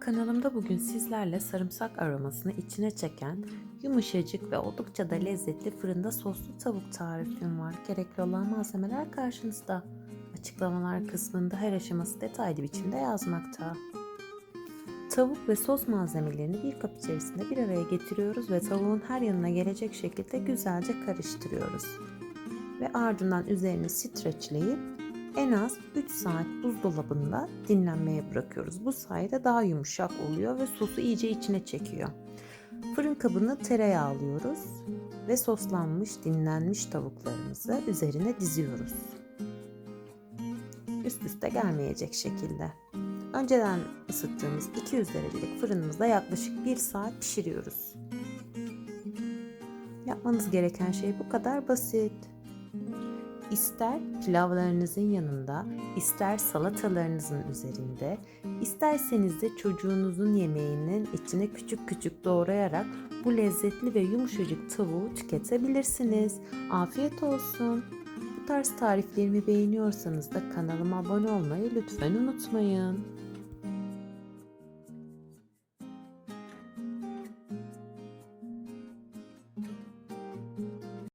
Kanalımda bugün sizlerle sarımsak aromasını içine çeken yumuşacık ve oldukça da lezzetli fırında soslu tavuk tarifim var. Gerekli olan malzemeler karşınızda. Açıklamalar kısmında her aşaması detaylı biçimde yazmakta. Tavuk ve sos malzemelerini bir kap içerisinde bir araya getiriyoruz ve tavuğun her yanına gelecek şekilde güzelce karıştırıyoruz. Ve ardından üzerini streçleyip en az 3 saat buzdolabında dinlenmeye bırakıyoruz. Bu sayede daha yumuşak oluyor ve sosu iyice içine çekiyor. Fırın kabını tereyağlıyoruz ve soslanmış dinlenmiş tavuklarımızı üzerine diziyoruz. Üst üste gelmeyecek şekilde. Önceden ısıttığımız 200 derecelik fırınımızda yaklaşık 1 saat pişiriyoruz. Yapmanız gereken şey bu kadar basit. İster pilavlarınızın yanında, ister salatalarınızın üzerinde, isterseniz de çocuğunuzun yemeğinin içine küçük küçük doğrayarak bu lezzetli ve yumuşacık tavuğu tüketebilirsiniz. Afiyet olsun. Bu tarz tariflerimi beğeniyorsanız da kanalıma abone olmayı lütfen unutmayın.